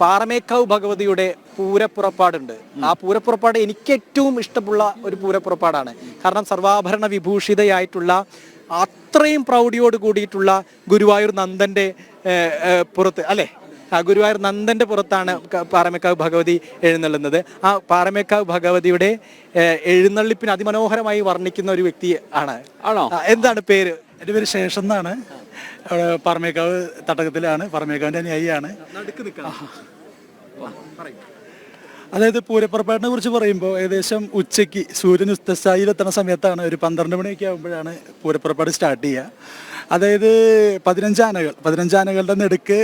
പാറമേക്കാവ് ഭഗവതിയുടെ പൂരപ്പുറപ്പാടുണ്ട്. ആ പൂരപ്പുറപ്പാട് എനിക്ക് ഏറ്റവും ഇഷ്ടമുള്ള ഒരു പൂരപ്പുറപ്പാടാണ്. കാരണം സർവാഭരണ വിഭൂഷിതയായിട്ടുള്ള അത്രയും പ്രൗഢിയോട് കൂടിയിട്ടുള്ള ഗുരുവായൂർ നന്ദന്റെ പുറത്ത് അല്ലേ? ആ ഗുരുവായൂർ നന്ദന്റെ പുറത്താണ് പാറമേക്കാവ് ഭഗവതി എഴുന്നള്ളുന്നത്. ആ പാറമേക്കാവ് ഭഗവതിയുടെ എഴുന്നള്ളിപ്പിന് അതിമനോഹരമായി വർണിക്കുന്ന ഒരു വ്യക്തി ആണ്. ആണോ? എന്താണ് പേര്? എന്റെ പേര് ശേഷം എന്നാണ്. അവിടെ പറമേക്കാവ് തട്ടകത്തിലാണ് പറമേക്കാവിന്റെ അനുയായിയാണ്. അതായത് പൂരപ്പുറപ്പാടിനെ കുറിച്ച് പറയുമ്പോൾ ഏകദേശം ഉച്ചയ്ക്ക് സൂര്യൻ ഉസ്തസ്ഥായിലെത്തുന്ന സമയത്താണ് ഒരു പന്ത്രണ്ട് മണിയൊക്കെ ആകുമ്പോഴാണ് പൂരപ്പുറപ്പാട് സ്റ്റാർട്ട് ചെയ്യുക. അതായത് പതിനഞ്ചാനകൾ പതിനഞ്ചാനകളുടെ നെടുക്ക്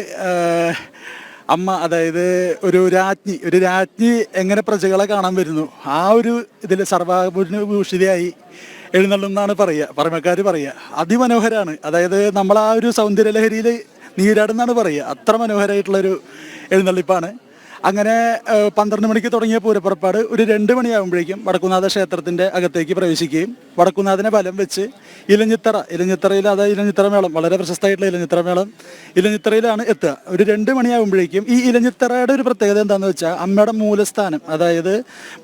അമ്മ അതായത് ഒരു രാജ്ഞി ഒരു രാജ്ഞി എങ്ങനെ പ്രജകളെ കാണാൻ വരുന്നു? ആ ഒരു ഇതിൽ സർവഭൂഷിതയായി എഴുന്നള്ളുന്നാണ് പറയുക പറമക്കാർ പറയുക. അതിമനോഹരമാണ് അതായത് നമ്മൾ ആ ഒരു സൗന്ദര്യ ലഹരിയിൽ നീരാടുന്നാണ് പറയുക. അത്ര മനോഹരമായിട്ടുള്ളൊരു എഴുന്നള്ളിപ്പാണ്. അങ്ങനെ പന്ത്രണ്ട് മണിക്ക് തുടങ്ങിയ പൂരപ്പുറപ്പാട് ഒരു രണ്ട് മണിയാകുമ്പോഴേക്കും വടക്കുന്നാഥ ക്ഷേത്രത്തിന്റെ അകത്തേക്ക് പ്രവേശിക്കുകയും വടക്കുനാഥിനെ ബലം വെച്ച് ഇലഞ്ഞിത്തറ ഇലഞ്ഞിത്തറയിൽ അതായത് ഇലഞ്ഞിത്തറ മേളം വളരെ പ്രശസ്തമായിട്ടുള്ള ഇലഞ്ഞിത്തറ മേളം ഇലഞ്ഞിത്തറയിലാണ് എത്തുക. ഒരു രണ്ട് മണിയാകുമ്പോഴേക്കും ഈ ഇലഞ്ഞിത്തറയുടെ ഒരു പ്രത്യേകത എന്താണെന്ന് വെച്ചാൽ അമ്മയുടെ മൂലസ്ഥാനം അതായത്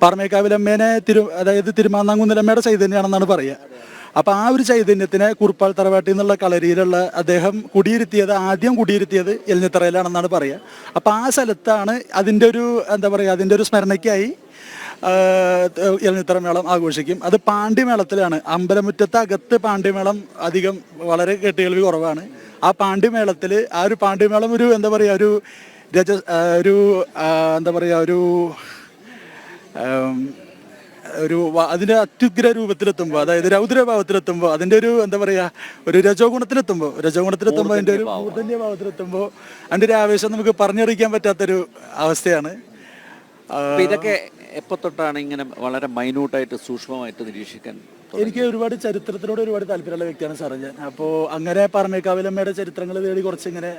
പാറമേക്കാവിലമ്മേനെ തിരു അതായത് തിരുമാന്നാങ്കുന്നിലമ്മയുടെ ചൈതന്യമാണെന്നാണ് പറയുക. അപ്പൊ ആ ഒരു ചൈതന്യത്തിനെ കുറുപ്പാൾ തറവാട്ടിൽ നിന്നുള്ള കളരിയിലുള്ള അദ്ദേഹം കുടിയിരുത്തിയത് ആദ്യം കുടിയിരുത്തിയത് എലിഞ്ഞിത്തറയിലാണെന്നാണ് പറയുക. അപ്പൊ ആ സ്ഥലത്താണ് അതിന്റെ ഒരു എന്താ പറയുക അതിന്റെ ഒരു സ്മരണയ്ക്കായി എലിഞ്ഞിത്തറ മേളം ആഘോഷിക്കും. അത് പാണ്ഡ്യമേളത്തിലാണ്. അമ്പലമുറ്റത്ത് അകത്ത് പാണ്ഡ്യമേളം അധികം വളരെ കെട്ടുകേൾവി കുറവാണ്. ആ പാണ്ഡ്യമേളത്തിൽ ആ ഒരു പാണ്ഡ്യമേളം ഒരു എന്താ പറയുക ഒരു രജ ഒരു എന്താ പറയുക ഒരു ഒരു അതിന്റെ അത്യുഗ്ര രൂപത്തിലെത്തുമ്പോൾ അതായത് രൗദ്രഭാവത്തിലെത്തുമ്പോൾ അതിന്റെ ഒരു എന്താ പറയാ ഒരു രജോ ഗുണത്തിലെത്തുമ്പോൾ രജോ ഗുണത്തിലെത്തുമ്പോൾ അതിന്റെ ഒരു മൂർധന്യ ഭാവത്തിലെത്തുമ്പോൾ അതിന്റെ ഒരു ആവേശം നമുക്ക് പറഞ്ഞറിയിക്കാൻ പറ്റാത്തൊരു അവസ്ഥയാണ്. ഇതൊക്കെ എപ്പോ തൊട്ടാണ് ഇങ്ങനെ വളരെ മൈന്യൂട്ടായിട്ട് സൂക്ഷ്മമായിട്ട് നിരീക്ഷിക്കാൻ? എനിക്ക് ഒരുപാട് ചരിത്രത്തിനോട് ഒരുപാട് താല്പര്യമുള്ള വ്യക്തിയാണ് സാറ് ഞാൻ. അപ്പോൾ അങ്ങനെ പറമേക്കാവിലമ്മയുടെ ചരിത്രങ്ങൾ തേടി കുറച്ചിങ്ങനെ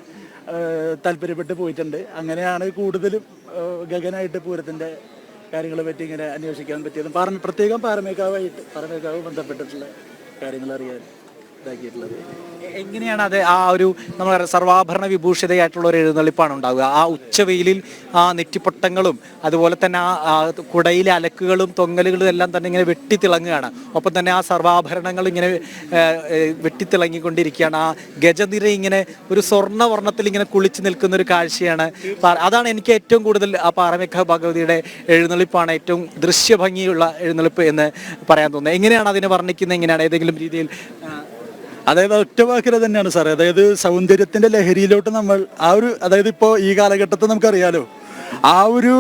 താല്പര്യപ്പെട്ട് പോയിട്ടുണ്ട്. അങ്ങനെയാണ് കൂടുതലും ഗഗനായിട്ട് പൂരത്തിന്റെ കാര്യങ്ങളെ പറ്റി ഇങ്ങനെ അന്വേഷിക്കാൻ പറ്റിയതും പാറ പ്രത്യേകം പാറമേക്കാവായിട്ട് പാറമേക്കാവ് ബന്ധപ്പെട്ടിട്ടുള്ള കാര്യങ്ങൾ അറിയാൻ ഇതാക്കിയിട്ടുള്ളത്. എങ്ങനെയാണ് അത് ആ ഒരു നമ്മൾ സർവാഭരണ വിഭൂഷിതയായിട്ടുള്ള ഒരു എഴുന്നള്ളിപ്പാണ് ഉണ്ടാവുക? ആ ഉച്ചവെയിലിൽ ആ നെറ്റിപ്പട്ടങ്ങളും അതുപോലെ തന്നെ ആ കുടയിലെ അലക്കുകളും തൊങ്ങലുകളും എല്ലാം തന്നെ ഇങ്ങനെ വെട്ടിത്തിളങ്ങുകയാണ്. ഒപ്പം തന്നെ ആ സർവാഭരണങ്ങൾ ഇങ്ങനെ വെട്ടിത്തിളങ്ങിക്കൊണ്ടിരിക്കുകയാണ്. ആ ഗജനിര ഇങ്ങനെ ഒരു സ്വർണവർണത്തിൽ ഇങ്ങനെ കുളിച്ചു നിൽക്കുന്ന ഒരു കാഴ്ചയാണ് അതാണ് എനിക്ക് ഏറ്റവും കൂടുതൽ ആ പാറമേഖ ഭഗവതിയുടെ എഴുന്നള്ളിപ്പാണ് ഏറ്റവും ദൃശ്യഭംഗിയുള്ള എഴുന്നള്ളിപ്പ് എന്ന് പറയാൻ തോന്നുന്നത്. എങ്ങനെയാണ് അതിനെ വർണിക്കുന്നത്? എങ്ങനെയാണ്? ഏതെങ്കിലും രീതിയിൽ അതായത് ഒറ്റ വാക്കിൽ തന്നെയാണ് സാറേ. അതായത് സൗന്ദര്യത്തിന്റെ ലഹരിയിലോട്ട് നമ്മൾ ആ ഒരു അതായത് ഇപ്പോ ഈ കാലഘട്ടത്തിൽ നമുക്കറിയാലോ. ആ ഒരു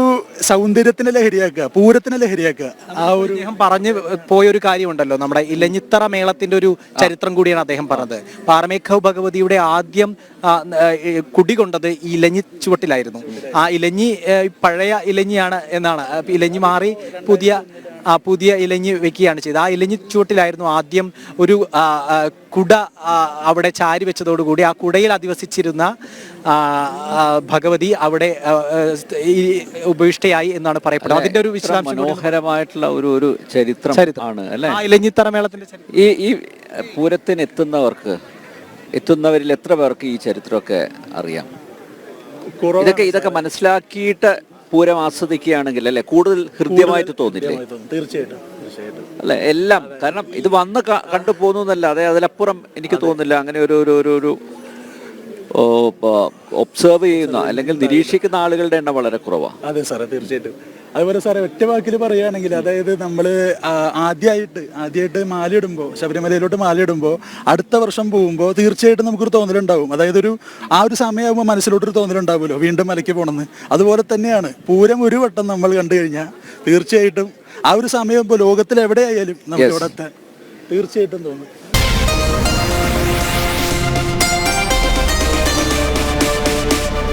സൗന്ദര്യത്തിന്റെ ലഹരിയാക്കുക പൂരത്തിന് ലഹരിയാക്കുക ആ ഒരു അദ്ദേഹം പറഞ്ഞു പോയൊരു കാര്യമുണ്ടല്ലോ. നമ്മുടെ ഇലഞ്ഞിത്തറ മേളത്തിന്റെ ഒരു ചരിത്രം കൂടിയാണ് അദ്ദേഹം പറഞ്ഞത്. പാറമേഖവ് ഭഗവതിയുടെ ആദ്യം കുടി കൊണ്ടത് ഈ കുടികൊണ്ടത് ഈ ഇലഞ്ഞി ചുവട്ടിലായിരുന്നു. ആ ഇലഞ്ഞി പഴയ ഇലഞ്ഞിയാണ് എന്നാണ്. ഇലഞ്ഞി മാറി പുതിയ പുതിയ ഇലഞ്ഞി വെക്കുകയാണ് ചെയ്തത്. ആ ഇലഞ്ഞി ചുവട്ടിലായിരുന്നു ആദ്യം ഒരു കുട അവിടെ ചാരി വെച്ചതോടുകൂടി ആ കുടയിൽ അധിവസിച്ചിരുന്ന ഭഗവതി അവിടെ ഉപവിഷ്ടയായി എന്നാണ് പറയപ്പെടുന്നത്. അതിന്റെ ഒരു വിശദാംശം മനോഹരമായിട്ടുള്ള ഒരു ഒരു ചരിത്രം. ആണ് അല്ലെ? ആ ഇലഞ്ഞിത്തറ മേളത്തിന്റെ ചരിത്രം. ഈ ഈ പൂരത്തിന് എത്തുന്നവർക്ക് എത്തുന്നവരിൽ എത്ര പേർക്ക് ഈ ചരിത്രമൊക്കെ അറിയാം? ഇതൊക്കെ ഇതൊക്കെ മനസ്സിലാക്കിയിട്ട് പൂരം ആസ്വദിക്കുകയാണെങ്കിൽ അല്ലെ? കൂടുതൽ ഹൃദ്യമായിട്ട് തോന്നില്ലേ? തീർച്ചയായിട്ടും അല്ലെ? എല്ലാം കാരണം ഇത് വന്ന് കണ്ടു പോകുന്നു എന്നല്ലാതെ അതിലപ്പുറം എനിക്ക് തോന്നുന്നില്ല. അങ്ങനെ ഒരു ഒരു ഒരു ഒരു ഒബ്സർവ് ചെയ്യുന്ന അല്ലെങ്കിൽ നിരീക്ഷിക്കുന്ന ആളുകളുടെ എണ്ണം വളരെ കുറവാണ് അതെ സാറേ തീർച്ചയായിട്ടും. അതുപോലെ സാറേ ഒറ്റ വാക്കിൽ പറയുകയാണെങ്കിൽ അതായത് നമ്മൾ ആദ്യമായിട്ട് ആദ്യമായിട്ട് മാലയിടുമ്പോൾ ശബരിമലയിലോട്ട് മാലയിടുമ്പോൾ അടുത്ത വർഷം പോകുമ്പോൾ തീർച്ചയായിട്ടും നമുക്കൊരു തോന്നലുണ്ടാവും. അതായത് ഒരു ആ ഒരു സമയമാകുമ്പോൾ മനസ്സിലോട്ടൊരു തോന്നലുണ്ടാവുമല്ലോ വീണ്ടും മലയ്ക്ക് പോകണമെന്ന് അതുപോലെ തന്നെയാണ് പൂരം ഒരു വട്ടം നമ്മൾ കണ്ടു കഴിഞ്ഞാൽ തീർച്ചയായിട്ടും ആ ഒരു സമയം ഇപ്പോൾ ലോകത്തിൽ എവിടെയായാലും എത്താൻ തീർച്ചയായിട്ടും തോന്നും.